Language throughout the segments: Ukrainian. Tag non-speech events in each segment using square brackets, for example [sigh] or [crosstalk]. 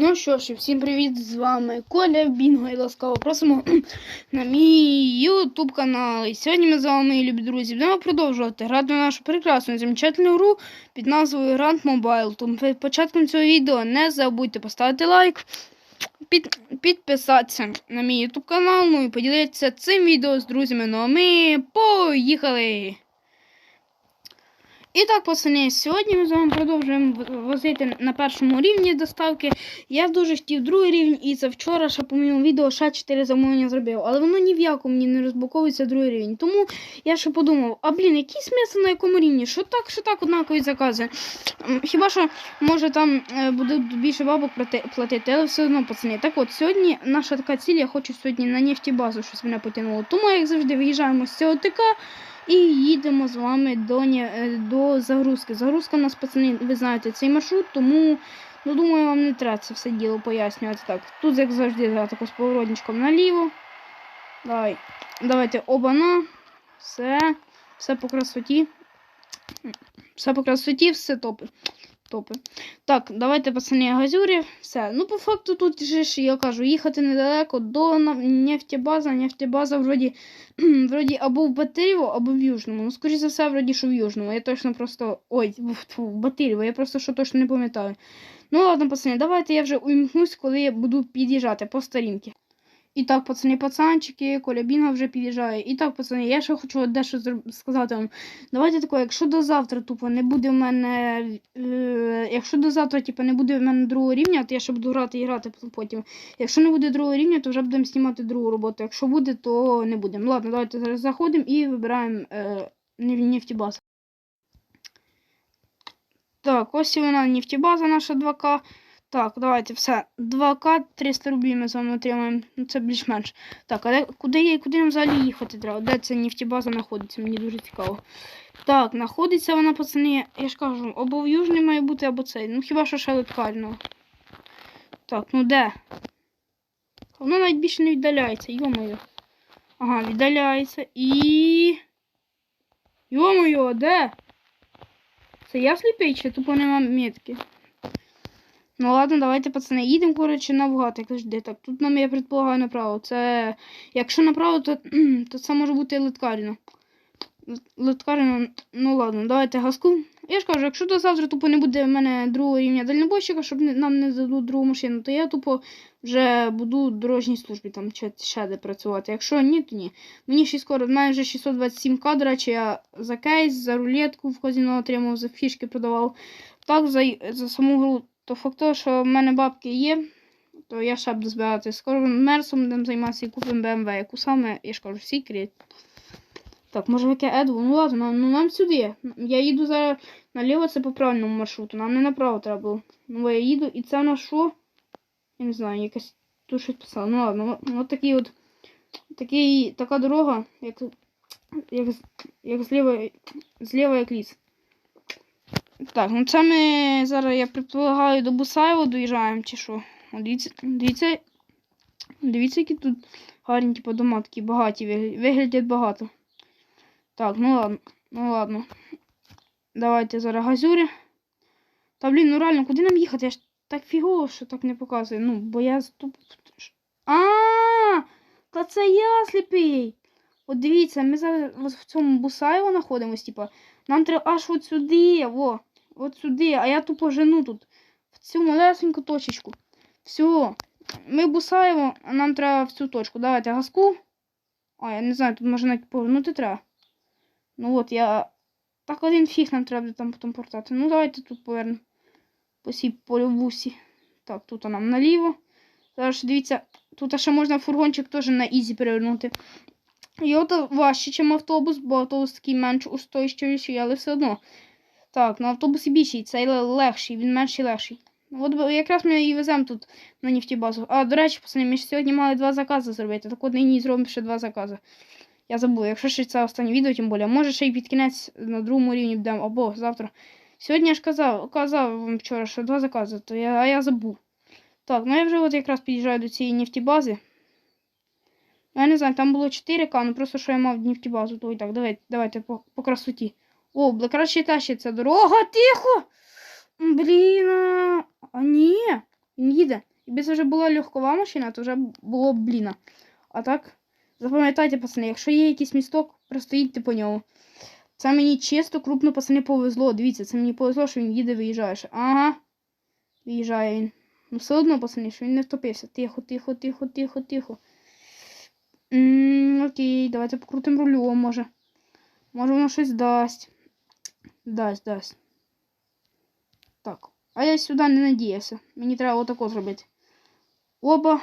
Ну що ж, всім привіт! З вами Коля Бінго і ласкаво просимо [clears throat] на мій YouTube канал. І сьогодні ми з вами, мої любі друзі, будемо продовжувати грати в нашу прекрасну і замечательну гру під назвою Grand Mobile. Тому перед початком цього відео не забудьте поставити лайк, під, підписатися на мій YouTube канал, ну і поділитися цим відео з друзями. Ну а ми поїхали! І так, пацани, сьогодні ми з вами продовжуємо возити на першому рівні доставки. Я дуже хотів другий рівень, і це вчора ще по моєму відео ще 4 замовлення зробив. Але воно ні в якому мені не розблоковується другий рівень. Тому я ще подумав, а блін, який смисл на якому рівні? Що так, що так однакові закази? Хіба що може там е, буде більше бабок платити, але все одно, пацани. Так от, сьогодні наша така ціль, я хочу сьогодні на нефтібазу щось мене потягнуло. Тому, як завжди, виїжджаємо з цього ТК. І їдемо з вами до, е, до загрузки. Загрузка у нас, пацани, ви знаєте цей маршрут, тому ну, думаю, вам не треба це все діло пояснювати. Так, тут, як завжди, зараз з поворотничком наліво. Давай. Давайте оба-на. Все. Все по красоті. Все по красоті, все топи. Топи. Так, давайте, пацани, газюрі. Все. Ну, по факту, тут же я кажу, їхати недалеко до нефтебаза. Нефтебаза вроді вроді або в Батирєво, або в Южному. Ну, скоріше за все, вроді, що в Южному. Я точно просто. Ой, в Батирєво, я просто що точно не пам'ятаю. Ну ладно, пацани, давайте я вже уімкнусь, коли я буду під'їжджати по старінки. І так, пацани, пацанчики, Коля Бінга вже під'їжджає. І так, пацани, я ще хочу дещо сказати вам. Давайте тако, якщо до завтра тупо не буде в мене. Е, якщо до завтра типу, не буде в мене другого рівня, то я ще буду грати і грати потім. Якщо не буде другого рівня, то вже будемо знімати другу роботу. Якщо буде, то не будемо. Ладно, давайте зараз заходимо і вибираємо е, неф- нефтебазу. Так, ось і вона нефтебаза наша 2К. Так, давайте все. 2К 300 рублів ми з вами отримаємо. Ну, це більш-менш. Так, а де, куди, є- куди нам взагалі їхати треба? Де ця нефтебаза знаходиться? Мені дуже цікаво. Так, знаходиться вона, пацани, я ж кажу, або в Южний має бути, або цей. Ну хіба що ще леткально. Так, ну де? Воно навіть більше не віддаляється, йомою. Ага, віддаляється і. Йомою, де? Це я сліпий чи тупо нема метки? Ну ладно, давайте, пацани, їдемо, коротше, навгад, як завжди. Так, тут нам, я предполагаю, направо. Це. Якщо направо, то, [clears throat] то це може бути литкаріно. Литкаріно, ну ладно, давайте газку. Я ж кажу, якщо до завтра тупо не буде в мене другого рівня дальнобойщика, щоб нам не дадуть другу машину, то я тупо вже буду в дорожній службі там чи ще де працювати. Якщо ні, то ні. Мені ще скоро, в мене вже 627 кадра, чи я за кейс, за рулетку в казино отримав, за фішки продавав. Так, за, за саму гру, то факт того, що в мене бабки є, то я ще буду збирати. Скоро мерсом будемо займатися і купимо BMW, яку саме, я ж кажу, секрет. Так, може яке Едву? Ну ладно, ну нам сюди. Я їду зараз наліво, це по правильному маршруту. Нам не направо треба було. Ну я їду, і це на що? Я не знаю, якась тут щось писала. Ну ладно, от такий от такий, така дорога, як, як, як зліва, зліва як ліс. Так, ну це ми зараз, я предполагаю, до Бусаєва доїжджаємо, чи що. Дивіться, дивіться, дивіться, які тут гарні, типу, дома такі багаті, виглядять багато. Так, ну ладно, ну ладно. Давайте зараз газюрі. Та блін, ну реально, куди нам їхати? Я ж так фігово, що так не показує. Ну, бо я тут. А, та це я сліпий. От дивіться, ми зараз в цьому Бусаєво знаходимось, типа. Нам треба аж от сюди, во. От сюди, а я тупо жену тут. В цю малесеньку точечку. Все. Ми Бусаєво, а нам треба в цю точку. Давайте газку. А, я не знаю, тут може навіть повернути треба. Ну от я. Так один фіг нам треба там потім портати. Ну давайте тут повернемо. По сій полюбусі. Так, тут нам наліво. Зараз дивіться, тут ще можна фургончик теж на ізі перевернути. От важче, ніж автобус, бо автобус такий менш устойчивіший, але все одно. Так, на автобусі більший, цей легший, він менший легший. От якраз ми і веземо тут на нефтебазу. А, до речі, пацани, ми ж сьогодні мали два закази зробити. Так от нині зробимо ще два закази. Я забув, якщо ще це останнє відео, тим більше, може ще й під кінець на другому рівні будемо, або завтра. Сьогодні я ж казав, казав вам вчора, що два закази, то я, а я забув. Так, ну я вже от якраз під'їжджаю до цієї нефтебази. Я не знаю, там було 4К, ну просто що я мав нефтебазу, то і так, давайте, давайте по, по красоті. О, бля, краще та ця дорога, тихо! Блін, а, ні. Він їде. Якби це вже була легкова машина, то вже було б бліна. А так, запам'ятайте, пацани, якщо є якийсь місток, просто їдьте по ньому. Це мені чисто крупно, пацани, повезло. Дивіться, це мені повезло, що він їде, виїжджає. ще. Ага. Виїжджає він. Ну все одно, пацани, що він не втопився. Тихо, тихо, тихо, тихо, тихо. окей, давайте покрутимо рулем, може. Може воно щось дасть. Дасть, дасть. Так. А я сюди не надіявся. Мені треба отако зробити. Оба.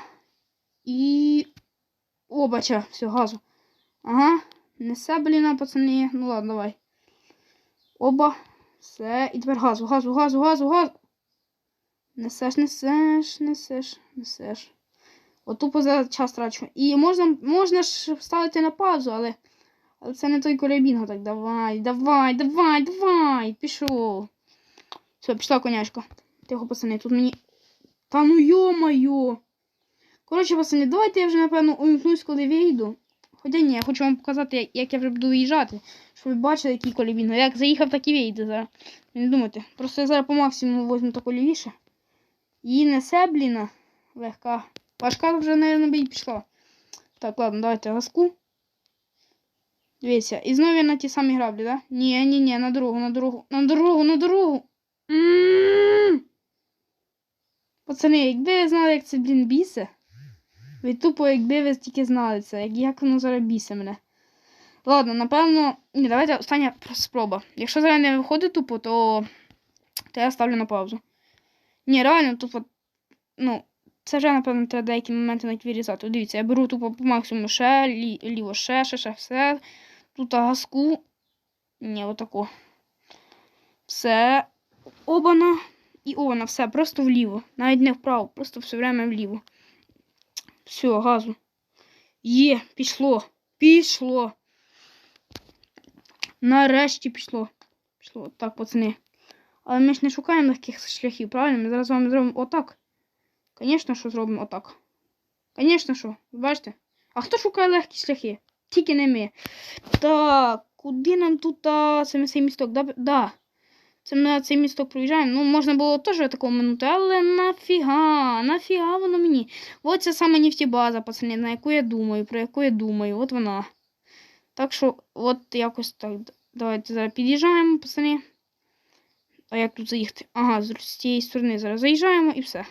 І. Обача, все, газу. Ага. Несе, блін, пацани. Ну ладно, давай. Оба. Все. І тепер газу, газу, газу, газу, газу. Несеш, несеш, несеш, несеш. От тупо за час трачу. І можна, можна ж вставити на паузу, але. Це не той колябінго. Так, давай, давай, давай, давай. Пішов. Все, пішла конячка. Тихо, пацани, тут мені. Та ну йо-моє. Коротше, пацани, давайте я вже, напевно, увімкнусь, коли вийду. Хоча ні, я хочу вам показати, як, я вже буду виїжджати. Щоб ви бачили, який колібін. Як заїхав, так і вийде зараз. Не думайте. Просто я зараз по максимуму візьму таку лівіше. Її несе, бліна. Легка. Важка вже, мабуть, і пішла. Так, ладно, давайте газку. Дивіться, і знову я на ті самі граблі, да? Ні, ні, ні, на дорогу, на дорогу, на дорогу, на дорогу. М. Пацани, якби ви знали, як це, блін, бісе. Ви тупо, якби ви тільки знали це, як, як воно зараз бісе мене. Ладно, напевно. Ні, давайте остання спроба. Якщо зараз не виходить тупо, то, то я ставлю на паузу. Ні, реально, тупо. Ну, це вже, напевно, треба деякі моменти навіть вирізати. Дивіться, я беру тупо по максимуму ще, лі, ліво ще, ще, ще, все. Тут газку. Ні, отако. Все. Обана. І обана, все, просто вліво. Навіть не вправо, просто все время вліво. Все, газу. Є, пішло. Пішло. Нарешті пішло. Пішло. Так, пацани. Але ми ж не шукаємо легких шляхів, правильно? Ми зараз вами зробимо отак. Звісно, що зробимо отак. Звісно, що. Бачите? А хто шукає легкі шляхи? Тільки не ми. Так, куди нам тут це ми цей місток? Да, да. Це ми на цей місток проїжджаємо. Ну, можна було теж такого минути, але нафіга, нафіга воно мені. От це саме нефтебаза, пацани, на яку я думаю, про яку я думаю. От вона. Так що, от якось так. Давайте зараз під'їжджаємо, пацани. А як тут заїхати? Ага, з цієї сторони зараз заїжджаємо і все.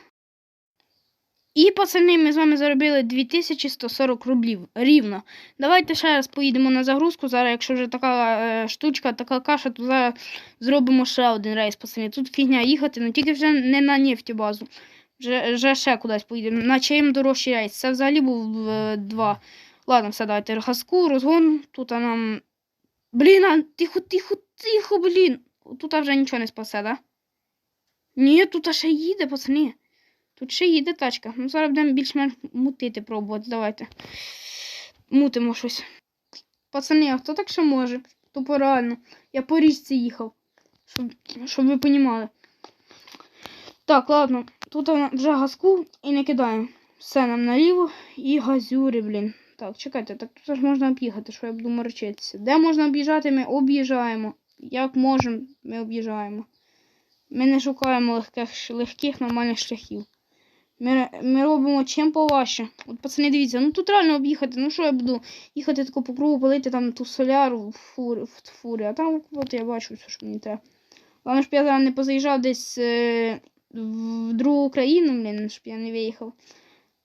І, пацани, ми з вами заробили 2140 рублів рівно. Давайте ще раз поїдемо на загрузку. Зараз, якщо вже така е, штучка, така каша, то зараз зробимо ще один рейс, пацани. Тут фігня їхати, ну тільки вже не на нефтебазу. Вже, вже ще кудись поїдемо. На чим дорожчий рейс. Це взагалі був е, два. Ладно, все, давайте газку, розгон. Тут нам. Блін, а, тихо, тихо, тихо, блін. Тут вже нічого не спасе, да? Ні, тут ще їде, пацани. Тут ще їде тачка. Ну, зараз будемо більш-менш мутити пробувати. Давайте. Мутимо щось. Пацани, а хто так ще може? Тупо реально. Я по річці їхав. Щоб, щоб ви понімали. Так, ладно. Тут вже газку і не кидаємо. Все нам наліво і газюри, блін. Так, чекайте, так тут ж можна об'їхати, що я буду морочитися. Де можна об'їжджати, ми об'їжджаємо. Як можемо, ми об'їжджаємо. Ми не шукаємо легких, легких нормальних шляхів. Ми, ми робимо чим поважче. От пацани, дивіться, ну тут реально об'їхати. Ну що я буду їхати тако по кругу, палити там ту соляру в фурі, в фурі. А там от я бачу все, що мені треба. Головне, щоб я не позаїжджав десь е, в другу країну, блін, щоб я не виїхав.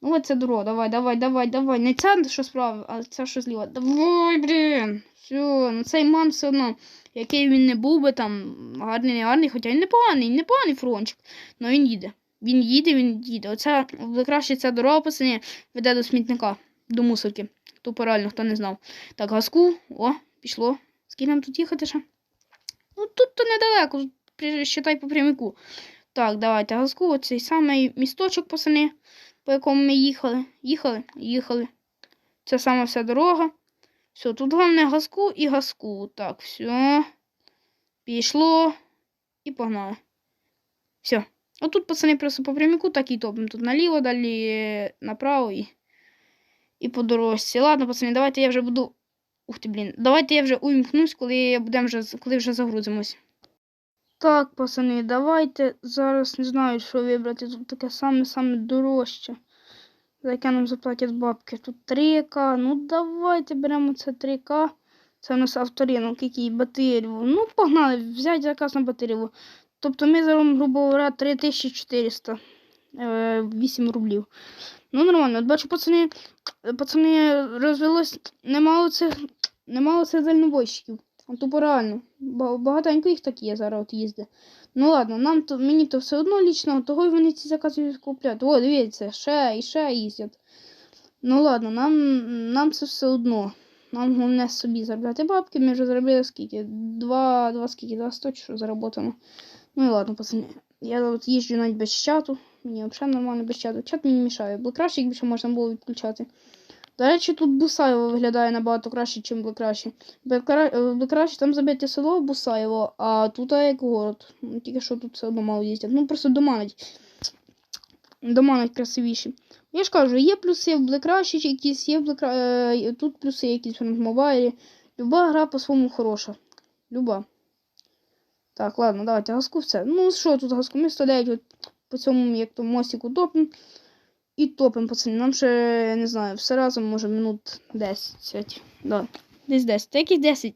Ну от це дорога, давай, давай, давай, давай. Не ця, що справа, а це що зліва. Давай, блін. Все, ну цей ман все одно, який він не був би там, гарний, не гарний, хоча він непоганий, непоганий фрончик. але він їде. Він їде, він їде. Оця краще ця дорога пацані, веде до смітника, до мусорки. Тупо реально, хто не знав. Так, газку, о, пішло. Скільки нам тут їхати ще? Ну тут то недалеко, считай по прямику. Так, давайте газку, оцей самий місточок, пацани, по якому ми їхали. Їхали, їхали. Це сама вся дорога. Все, тут головне газку і газку. Так, все. Пішло. І погнали. Все. Отут, пацани, просто по прямику так і топимо. Тут наліво, далі направо і, і по дорожці. Ладно, пацани, давайте я вже буду. Ух ти, блін. Давайте я вже увімкнусь, коли будемо вже, коли вже загрузимось. Так, пацани, давайте зараз не знаю, що вибрати. Тут таке саме-саме дорожче. За яке нам заплатять бабки. Тут 3К. Ну давайте беремо це 3К. Це у нас авторинок, який батарею. Ну, погнали, взяти заказ на батарею. Тобто ми заробимо, грубо говоря, 3400. Е, 8 рублів. Ну, нормально. От бачу, пацани, пацани розвелось немало цих, немало цих дальнобойщиків. Тупо реально. Ба- Багатенько їх так є зараз от їздить. Ну ладно, нам то мені то все одно лічно, того й вони ці закази купляють. О, дивіться, ще і ще їздять. Ну ладно, нам, нам це все одно. Нам головне собі заробляти бабки. Ми вже заробили скільки? Два, два скільки, два сто що заработано. Ну і ладно, пацани. Я от їжджу навіть без чату. Мені взагалі нормально без чату. Чат мені мішає. Було краще, якби ще можна було відключати. До речі, тут Бусаєво виглядає набагато краще, ніж Блекраші. Блекраші там забите село Бусаєво, а тут як город. Ну, Тільки що тут все одно мало їздять. Ну просто дома навіть. Дома красивіші. Я ж кажу, є плюси в Блекраші, якісь є в Блекра... е, тут плюси якісь в мобайлі. Люба гра по-своєму хороша. Люба. Так, ладно, давайте газку все. Ну що тут газку? Ми 109 от по цьому, як то мостику топим. І топим, пацани. Нам ще, не знаю, все разом може минут 10. Да. Десь 10. Та яких 10?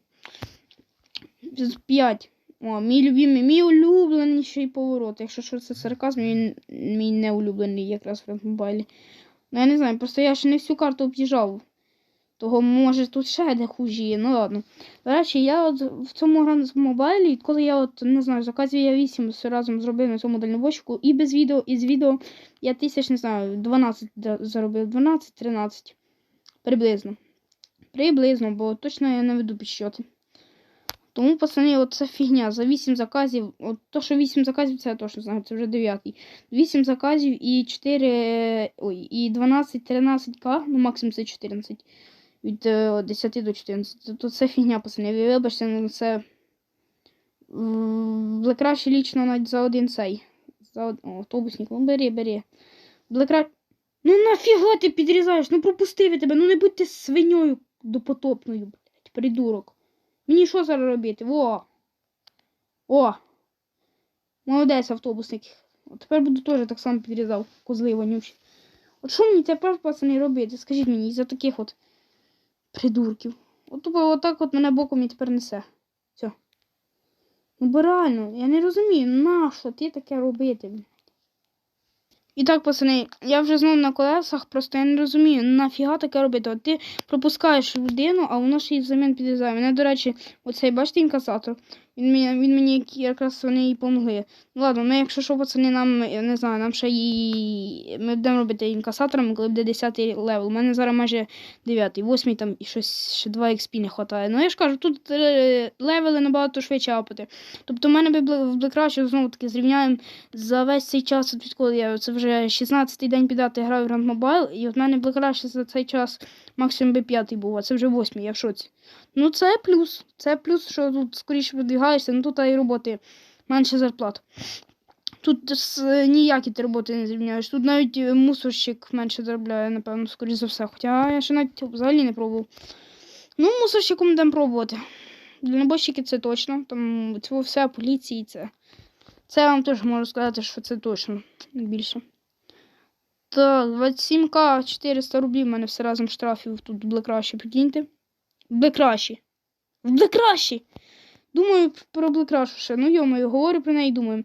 5. О, мій любимий, мій улюбленіший поворот. Якщо що це сарказм, він мій неулюблений якраз в мобайлі. Ну я не знаю, просто я ще не всю карту об'їжджав. Того, може, тут ще де хужі. Ну ладно. До речі, я от в цьому грам з мобайлі, коли я от не знаю, заказів я 8 все разом зробив на цьому дальнобойщику, і без відео, і з відео я тисяч, не знаю, 12 заробив, 12-13. Приблизно. Приблизно, бо точно я не веду підсчоти. Тому, пацани, от це фігня. За 8 заказів. От то, що 8 заказів, це я точно знаю, це вже 9. 8 заказів і 4. Ой, і 12-13к, ну максимум це 14. Від е, 10 до 14. Тобто це фігня, пацани. Ви вибачте, ну це. Блекраші лічно навіть за один цей. За од... О, автобусник. Ну бери, бери. Блекра... Ну нафіга ти підрізаєш? Ну пропустив я тебе. Ну не будь ти свиньою допотопною, блядь, придурок. Мені що зараз робити? Во! О! Молодець автобусник. От тепер буду теж так само підрізав, козли вонючі. От що мені тепер, пацани, робити? Скажіть мені, із-за таких от придурків. От тупо отак от мене боком і тепер несе. Все. Ну бо реально, я не розумію, нащо ти таке робити? І так, пацани, я вже знову на колесах, просто я не розумію, нафіга таке робити. От ти пропускаєш людину, а воно ще й взамін підрізає. Мене, до речі, оцей, бачите, інкасатор. Він мені, він мені якраз вони і помогли. Ну ладно, ну якщо що, пацани, нам, не знаю, нам ще і. Ми будемо робити інкасаторами, коли буде 10 левел. У мене зараз майже 9, 8 там і щось ще 2 XP не вистачає. Ну я ж кажу, тут е, левели набагато швидше апати. Тобто в мене в Блекраші знову таки зрівняємо за весь цей час, відколи я це вже 16-й день підати граю в Grand Mobile, і от мене Блекраші за цей час максимум би п'ятий був, а це вже восьмий, я в шоці. Ну це плюс. Це плюс, що тут скоріше видвигаєшся, ну тут і роботи менше зарплат. Тут ніякі ти роботи не зрівняєш. Тут навіть е, мусорщик менше заробляє, напевно, скоріше за все. Хоча я ще навіть взагалі не пробував. Ну, мусорщиком будемо пробувати. Дальнобойщики це точно. Там це все поліції це. Це я вам теж можу сказати, що це точно більше. Так, 27к 400 рублів в мене все разом штрафів тут в Блекраші, прикиньте. В Блекраші. В Блекраші! Думаю про Блекрашу ще. Ну йомаю, говорю про неї думаю.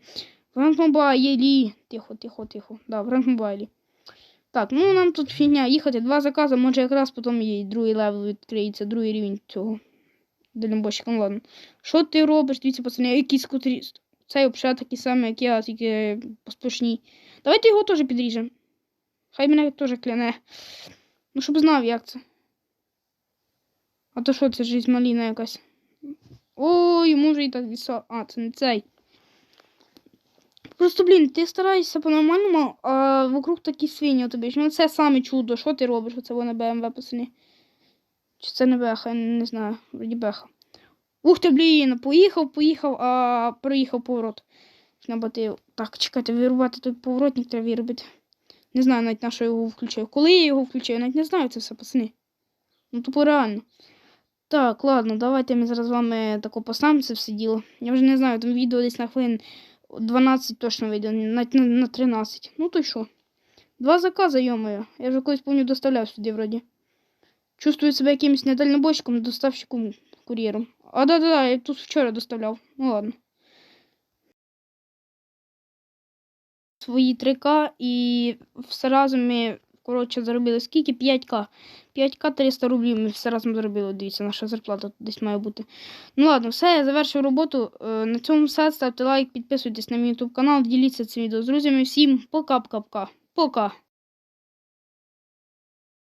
В Ранкмобайлі. Тихо, тихо, тихо. Да, в Ранкмобайлі. Так, ну нам тут фігня їхати. Два закази, може якраз потім і другий левел відкриється, другий рівень цього. Дальнобойщика, ну ладно. Що ти робиш? Дивіться, пацани, який скутеріст. Цей взагалі такий самий, як я, тільки поспішній. Давайте його теж підріжемо. Хай мене теж кляне. Ну, щоб знав, як це. А то що це жизнь маліна якась? О, йому вже і так віса. А, це не цей. Просто, блін, ти стараєшся по-нормальному, а вокруг такі свині у тобі. Ну це саме чудо. Що ти робиш? Оце воно БМВ пацани. Чи це не беха, я не знаю. Вроді беха. Ух ти, блін, поїхав, поїхав, а проїхав поворот. Наботив. Так, чекайте, вирубати той поворотник треба виробити. Не знаю навіть на що я його включив. Коли я його включив, я навіть не знаю це все, пацани. Ну тупо реально. Так, ладно, давайте ми зараз з вами тако поставимо це все діло. Я вже не знаю, там відео десь на хвилин 12 точно вийде, навіть на, на 13. Ну то й що? Два закази, йомаю. Я вже колись помню доставляв сюди вроді. Чувствую себе якимось недальнобойщиком, доставщиком, кур'єром. А да-да-да, я тут вчора доставляв. Ну ладно. Свої 3К і все разом ми, коротше, заробили скільки? 5К. 5К 300 рублів ми все разом заробили. Дивіться, наша зарплата десь має бути. Ну ладно, все, я завершив роботу. Е, На цьому все. Ставте лайк, підписуйтесь на мій YouTube канал, діліться цим відео з друзями. Всім пока-пока-пока. Пока.